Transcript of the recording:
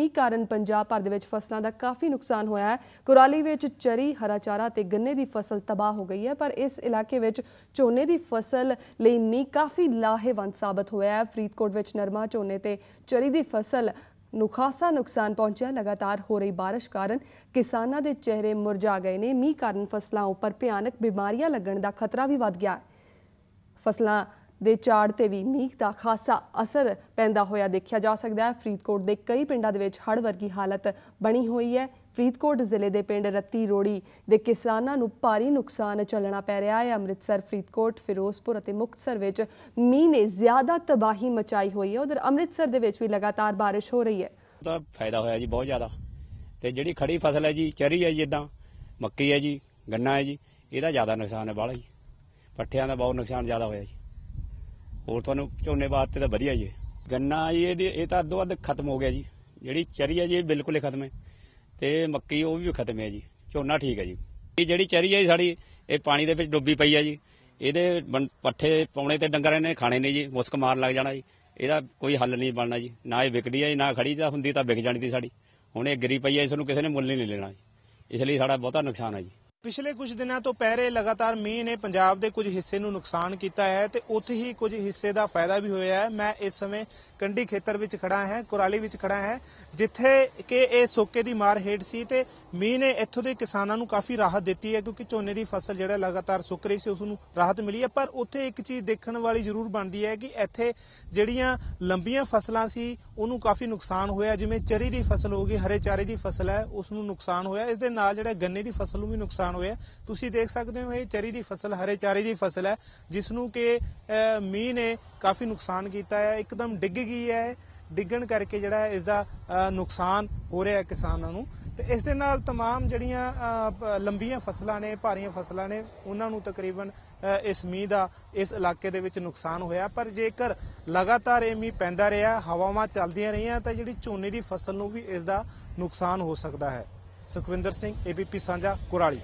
ਮੀਂਹ ਕਾਰਨ ਪੰਜਾਬ ਭਰ ਦੇ ਵਿੱਚ ਫਸਲਾਂ ਦਾ ਕਾਫੀ ਨੁਕਸਾਨ ਹੋਇਆ ਹੈ। ਕੁਰਾਲੀ ਵਿੱਚ ਚਰੀ, ਹਰਾ ਚਾਰਾ ਤੇ ਗੰਨੇ ਦੀ ਫਸਲ ਤਬਾਹ ਹੋ ਗਈ ਹੈ, ਪਰ ਇਸ ਇਲਾਕੇ ਵਿੱਚ ਝੋਨੇ ਦੀ ਫਸਲ ਲਈ ਮੀਂਹ ਕਾਫੀ ਲਾਹੇਵੰਦ ਸਾਬਤ ਹੋਇਆ ਹੈ। ਫਰੀਦਕੋਟ ਵਿੱਚ ਨਰਮਾ ਝੋਨੇ ਤੇ ਚਰੀ ਦੀ ਫਸਲ ਨੂੰ ਖਾਸਾ ਨੁਕਸਾਨ ਪਹੁੰਚਿਆ ਲਗਾਤਾਰ ਹੋ ਰਹੀ ਬਾਰਿਸ਼ ਕਾਰਨ ਕਿਸਾਨਾਂ ਦੇ ਚਿਹਰੇ ਮੁਰਝਾ ਗਏ ਨੇ। ਮੀਂਹ ਕਾਰਨ ਫਸਲਾਂ ਉੱਪਰ ਭਿਆਨਕ ਬਿਮਾਰੀਆਂ ਲੱਗਣ ਦਾ ਖਤਰਾ ਵੀ ਵੱਧ ਗਿਆ ਹੈ। ਫਸਲਾਂ ਦੇ ਝਾੜ ਤੇ ਵੀ ਮੀਂਹ ਦਾ ਖਾਸਾ ਅਸਰ ਪੈਂਦਾ ਹੋਇਆ ਦੇਖਿਆ ਜਾ ਸਕਦਾ ਹੈ। ਫਰੀਦਕੋਟ ਦੇ ਕਈ ਪਿੰਡਾਂ ਦੇ ਵਿੱਚ ਹੜ ਵਰਗੀ ਹਾਲਤ ਬਣੀ ਹੋਈ ਹੈ। ਫਰੀਦਕੋਟ ਜ਼ਿਲ੍ਹੇ ਦੇ ਪਿੰਡ ਰੱਤੀ ਰੋੜੀ ਦੇ ਕਿਸਾਨਾਂ ਨੂੰ ਭਾਰੀ ਨੁਕਸਾਨ ਚੱਲਣਾ ਪੈ ਰਿਹਾ ਹੈ। ਅੰਮ੍ਰਿਤਸਰ, ਫਰੀਦਕੋਟ, ਫਿਰੋਜ਼ਪੁਰ ਅਤੇ ਮੁਕਤਸਰ ਵਿੱਚ ਮੀਂਹ ਨੇ ਜ਼ਿਆਦਾ ਤਬਾਹੀ ਮਚਾਈ ਹੋਈ ਹੈ। ਉਧਰ ਅੰਮ੍ਰਿਤਸਰ ਦੇ ਵਿੱਚ ਵੀ ਲਗਾਤਾਰ ਬਾਰਿਸ਼ ਹੋ ਰਹੀ ਹੈ। ਦਾ ਫਾਇਦਾ ਹੋਇਆ ਜੀ ਬਹੁਤ ਜ਼ਿਆਦਾ। ਤੇ ਜਿਹੜੀ ਖੜੀ ਫਸਲ ਹੈ ਜੀ, ਚਰੀ ਹੈ ਜੀ ਇਦਾਂ, ਮੱਕੀ ਹੈ ਜੀ, ਗੰਨਾ ਹੈ ਜੀ, ਇਹਦਾ ਜ਼ਿਆਦਾ ਨੁਕਸਾਨ ਹੈ ਬਾਹਲਾ ਜੀ। ਪੱਠਿਆਂ ਦਾ ਬਹੁਤ ਨੁਕਸਾਨ ਜ਼ਿਆਦਾ ਹੋਇਆ ਜੀ। ਹੋਰ ਤੁਹਾਨੂੰ ਝੋਨੇ ਵਾਸਤੇ ਤਾਂ ਵਧੀਆ ਜੀ। ਗੰਨਾ ਜੀ ਇਹਦੀ ਇਹ ਤਾਂ ਅੱਧੋ ਅੱਧ ਖਤਮ ਹੋ ਗਿਆ ਜੀ। ਜਿਹੜੀ ਚਰੀ ਹੈ ਜੀ ਇਹ ਬਿਲਕੁਲ ਹੀ ਖਤਮ ਹੈ। ਤੇ ਮੱਕੀ ਉਹ ਵੀ ਖਤਮ ਹੈ ਜੀ। ਝੋਨਾ ਠੀਕ ਹੈ ਜੀ। ਇਹ ਜਿਹੜੀ ਚਰੀ ਹੈ ਜੀ ਸਾਡੀ ਇਹ ਪਾਣੀ ਦੇ ਵਿੱਚ ਡੁੱਬੀ ਪਈ ਹੈ ਜੀ। ਇਹਦੇ ਬਣ- ਪੱਠੇ ਪਾਉਣੇ ਤੇ ਡੰਗਰਾਂ ਨੇ ਖਾਣੇ ਨੇ ਜੀ। ਮੁਸਕ ਮਾਰ ਲੱਗ ਜਾਣਾ ਜੀ। ਇਹਦਾ ਕੋਈ ਹੱਲ ਨਹੀਂ ਬਣਨਾ ਜੀ। ਨਾ ਇਹ ਵਿਕਦੀ ਹੈ ਜੀ, ਨਾ ਖੜੀ ਤਾਂ ਹੁੰਦੀ ਤਾਂ ਵਿਕ ਜਾਣੀ ਸੀ ਸਾਡੀ। ਹੁਣ ਇਹ ਗਿਰੀ ਪਈ ਹੈ ਇਸ ਨੂੰ ਕਿਸੇ ਨੇ ਮੁੱਲ ਹੀ ਨਹੀਂ ਲੈਣਾ ਜੀ। ਇਸ ਲਈ ਸਾਡਾ ਬਹੁਤਾ ਨੁਕਸਾਨ ਹੈ ਜੀ। ਪਿਛਲੇ ਕੁਝ ਦਿਨਾਂ ਤੋਂ ਪੈ ਰਹੇ ਲਗਾਤਾਰ ਮੀਂਹ ਨੇ ਪੰਜਾਬ ਦੇ ਕੁਝ ਹਿੱਸੇ ਨੂੰ ਨੁਕਸਾਨ ਕੀਤਾ ਹੈ ਤੇ ਉੱਥੇ ਹੀ ਕੁਝ ਹਿੱਸੇ ਦਾ ਫਾਇਦਾ ਵੀ ਹੋਇਆ ਹੈ। ਮੈਂ ਇਸ ਸਮੇਂ ਕੰਢੀ ਖੇਤਰ ਵਿੱਚ ਖੜਾ ਹਾਂ, ਕੁਰਾਲੀ ਵਿੱਚ ਖੜਾ ਹਾਂ, ਜਿੱਥੇ ਕਿ ਇਹ ਸੋਕੇ ਦੀ ਮਾਰ ਹੇਠ ਸੀ ਤੇ ਮੀਂਹ ਨੇ ਇੱਥੋਂ ਦੇ ਕਿਸਾਨਾਂ ਨੂੰ ਕਾਫੀ ਰਾਹਤ ਦਿੱਤੀ ਹੈ ਕਿਉਂਕਿ ਝੋਨੇ ਦੀ ਫਸਲ ਜਿਹੜਾ ਲਗਾਤਾਰ ਸੁੱਕ ਰਹੀ ਸੀ, ਉਸ ਨੂੰ ਰਾਹਤ ਮਿਲੀ ਹੈ। ਪਰ ਉੱਥੇ ਇੱਕ ਚੀਜ਼ ਦੇਖਣ ਵਾਲੀ ਜ਼ਰੂਰ ਬਣਦੀ ਹੈ ਕਿ ਇੱਥੇ ਜਿਹੜੀਆਂ ਲੰਬੀਆਂ ਫਸਲਾਂ ਸੀ, ਉਹਨੂੰ ਕਾਫੀ ਨੁਕਸਾਨ ਹੋਇਆ। ਜਿਵੇਂ ਚਰੀ ਦੀ ਫਸਲ ਹੋ ਗਈ, ਹਰੇ ਚਾਰੇ ਦੀ ਫਸਲ ਹੈ, ਉਸ ਨੂੰ ਨੁਕਸਾਨ ਹੋਇਆ। ਇਸ ਦੇ ਨਾਲ ਜਿਹੜਾ ਗੰਨੇ ਦੀ ਫਸਲ ਨੂੰ ਵੀ ਨੁਕਸਾਨ ਹੋਇਆ ਤੁਸੀਂ ਦੇਖ ਸਕਦੇ ਹੋ ਇਹ ਚਰੀ ਦੀ ਫਸਲ ਹਰੇ ਚਾਰੇ ਦੀ ਫਸਲ ਹੈ ਜਿਸ ਨੂੰ ਕਿ ਅਹ, ਮੀਂਹ ਨੇ ਕਾਫੀ ਨੁਕਸਾਨ ਕੀਤਾ ਹੈ ਇੱਕਦਮ ਡਿੱਗ ਗਈ ਹੈ ਡਿੱਗਣ ਕਰਕੇ ਜਿਹੜਾ ਹੈ ਇਸ ਦਾ ਅਹ, ਨੁਕਸਾਨ ਹੋ ਰਿਹਾ ਹੈ ਕਿਸਾਨਾਂ ਨੂੰ ਤੇ ਇਸ ਦੇ ਨਾਲ तमाम ਜਿਹੜੀਆਂ ਅਹ, ਪ- ਲੰਬੀਆਂ ਫਸਲਾਂ ਨੇ ਭਾਰੀਆਂ ਫਸਲਾਂ ਨੇ ਉਹਨਾਂ ਨੂੰ ਤਕਰੀਬਨ ਅਹ, ਇਸ ਮੀਂਹ ਦਾ ਇਸ ਇਲਾਕੇ ਦੇ ਵਿੱਚ ਨੁਕਸਾਨ ਹੋਇਆ ਪਰ ਜੇਕਰ ਲਗਾਤਾਰ ਇਹ ਮੀਂਹ ਪੈਂਦਾ ਰਿਹਾ ਹਵਾਵਾਂ ਚੱਲਦੀਆਂ ਰਹੀਆਂ ਤਾਂ ਜਿਹੜੀ ਝੋਨੇ ਦੀ ਫਸਲ ਨੂੰ ਵੀ ਇਸ ਦਾ ਨੁਕਸਾਨ ਹੋ ਸਕਦਾ ਹੈ ਸੁਖਵਿੰਦਰ ਸਿੰਘ ਏਬੀਪੀ ਸਾਂਝਾ ਕੁਰਾਲੀ